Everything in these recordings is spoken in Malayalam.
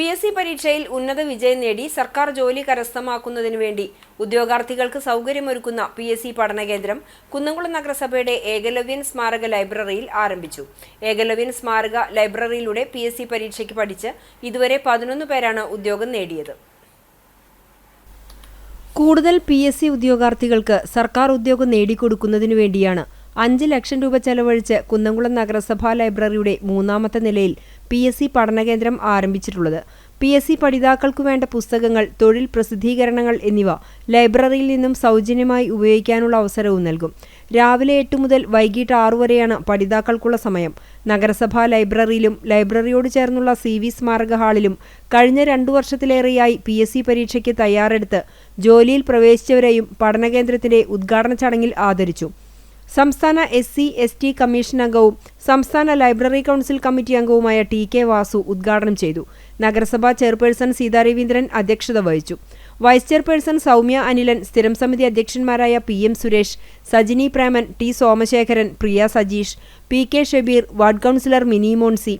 പി എസ് സി പരീക്ഷയിൽ ഉന്നത വിജയം നേടി സർക്കാർ ജോലി കരസ്ഥമാക്കുന്നതിനു വേണ്ടി ഉദ്യോഗാർത്ഥികൾക്ക് സൗകര്യമൊരുക്കുന്ന പി എസ് സി പഠനകേന്ദ്രം കുന്നംകുളം നഗരസഭയുടെ ഏകലവ്യൻ സ്മാരക ലൈബ്രറിയിൽ ആരംഭിച്ചു. ഏകലവ്യൻ സ്മാരക ലൈബ്രറിയിലൂടെ പി എസ് സി പരീക്ഷയ്ക്ക് പഠിച്ച് ഇതുവരെ പതിനൊന്ന് പേരാണ് ഉദ്യോഗം നേടിയത്. കൂടുതൽ പി എസ് സി ഉദ്യോഗാർത്ഥികൾക്ക് സർക്കാർ ഉദ്യോഗം നേടിക്കൊടുക്കുന്നതിനു വേണ്ടിയാണ് അഞ്ച് ലക്ഷം രൂപ ചെലവഴിച്ച് കുന്നംകുളം നഗരസഭാ ലൈബ്രറിയുടെ മൂന്നാമത്തെ നിലയിൽ പി എസ് സി പഠനകേന്ദ്രം ആരംഭിച്ചിട്ടുള്ളത്. പി എസ് സി പഠിതാക്കൾക്കു വേണ്ട പുസ്തകങ്ങൾ തൊഴിൽ പ്രസിദ്ധീകരണങ്ങൾ എന്നിവ ലൈബ്രറിയിൽ നിന്നും സൗജന്യമായി ഉപയോഗിക്കാനുള്ള അവസരവും നൽകും. രാവിലെ എട്ട് മുതൽ വൈകിട്ട് ആറു വരെയാണ് പഠിതാക്കൾക്കുള്ള സമയം. നഗരസഭാ ലൈബ്രറിയിലും ലൈബ്രറിയോട് ചേർന്നുള്ള സി വി സ്മാരക ഹാളിലും കഴിഞ്ഞ രണ്ടു വർഷത്തിലേറെയായി പി എസ് സി പരീക്ഷയ്ക്ക് തയ്യാറെടുത്ത് ജോലിയിൽ പ്രവേശിച്ചവരെയും പഠനകേന്ദ്രത്തിന്റെ ഉദ്ഘാടന ചടങ്ങിൽ ആദരിച്ചു. സംസ്ഥാന S C S T commission അംഗവും സംസ്ഥാന ലൈബ്രറി കൗൺസിൽ കമ്മിറ്റി അംഗവുമായ ടി കെ വാസു ഉദ്ഘാടനം ചെയ്തു. നഗരസഭാ ചെയർപേഴ്സൺ സീതാ രവീന്ദ്രൻ അധ്യക്ഷത വഹിച്ചു. വൈസ് ചെയർപേഴ്സൺ സൗമ്യ അനിലൻ സ്ഥിരം സമിതി അധ്യക്ഷന്മാരായ P M Suresh Sajini Preman T Somasekharan Priya Sajeesh P K Shabeer ward councillor Mini Monsy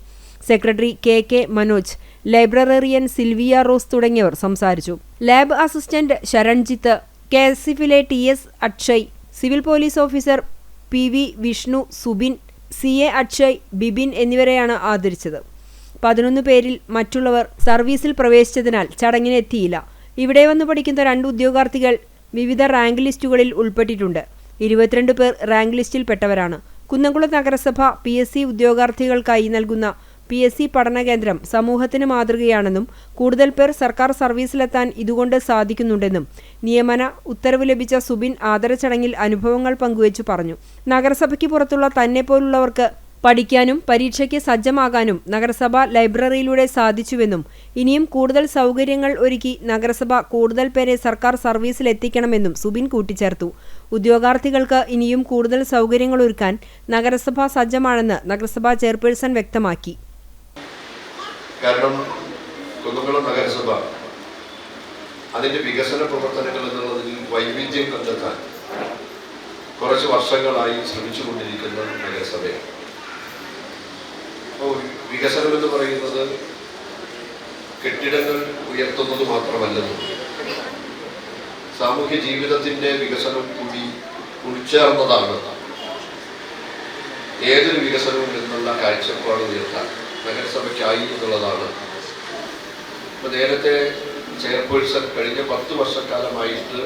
secretary K K Manoj librarian Silvia Rose തുടങ്ങിയവർ സംസാരിച്ചു. Lab assistant Saranjith K S എഫിലെ T S Akshay civil police officer P V Vishnu Subin C A Akshay Bibin എന്നിവരെയാണ് ആദരിച്ചത്. പതിനൊന്ന് പേരിൽ മറ്റുള്ളവർ സർവീസിൽ പ്രവേശിച്ചതിനാൽ ചടങ്ങിനെത്തിയില്ല. ഇവിടെ വന്ന് പഠിക്കുന്ന രണ്ട് ഉദ്യോഗാർത്ഥികൾ വിവിധ റാങ്ക് ലിസ്റ്റുകളിൽ ഉൾപ്പെട്ടിട്ടുണ്ട്. ഇരുപത്തിരണ്ട് പേർ റാങ്ക് ലിസ്റ്റിൽപ്പെട്ടവരാണ്. കുന്നംകുളം നഗരസഭ പി എസ് സി ഉദ്യോഗാർത്ഥികൾക്കായി നൽകുന്ന പി എസ് സി പഠനകേന്ദ്രം സമൂഹത്തിന് മാതൃകയാണെന്നും കൂടുതൽ പേർ സർക്കാർ സർവീസിലെത്താൻ ഇതുകൊണ്ട് സാധിക്കുന്നുണ്ടെന്നും നിയമന ഉത്തരവ് ലഭിച്ച സുബിൻ ആദര ചടങ്ങിൽ അനുഭവങ്ങൾ പങ്കുവച്ചു പറഞ്ഞു. നഗരസഭയ്ക്ക് പുറത്തുള്ള തന്നെ പോലുള്ളവർക്ക് പഠിക്കാനും പരീക്ഷയ്ക്ക് സജ്ജമാകാനും നഗരസഭ ലൈബ്രറിയിലൂടെ സാധിച്ചുവെന്നും ഇനിയും കൂടുതൽ സൗകര്യങ്ങൾ ഒരുക്കി നഗരസഭ കൂടുതൽ പേരെ സർക്കാർ സർവീസിലെത്തിക്കണമെന്നും സുബിൻ കൂട്ടിച്ചേർത്തു. ഉദ്യോഗാർത്ഥികൾക്ക് ഇനിയും കൂടുതൽ സൗകര്യങ്ങൾ ഒരുക്കാൻ നഗരസഭ സജ്ജമാണെന്ന് നഗരസഭാ ചെയർപേഴ്സൺ വ്യക്തമാക്കി. കാരണം കുന്നംകുളം നഗരസഭ അതിന്റെ വികസന പ്രവർത്തനങ്ങൾ എന്നുള്ളതിൽ വൈവിധ്യം കണ്ടെത്താൻ കുറച്ച് വർഷങ്ങളായി ശ്രമിച്ചുകൊണ്ടിരിക്കുന്ന നഗരസഭയാണ്. വികസനം എന്ന് പറയുന്നത് കെട്ടിടങ്ങൾ ഉയർത്തുന്നത് മാത്രമല്ലെന്നും സാമൂഹ്യ ജീവിതത്തിന്റെ വികസനം കൂടി ഉൾച്ചേർന്നതാണ് ഏതൊരു വികസനവും എന്നുള്ള കാഴ്ചപ്പാട് ഉയർത്താൻ നഗരസഭയ്ക്കായി എന്നുള്ളതാണ്. ഇപ്പൊ നേരത്തെ ചെയർപേഴ്സൺ കഴിഞ്ഞ പത്ത് വർഷക്കാലമായിട്ട്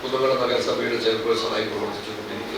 പുതുമല നഗരസഭയുടെ ചെയർപേഴ്സണായി പ്രവർത്തിച്ചുകൊണ്ടിരിക്കുന്നത്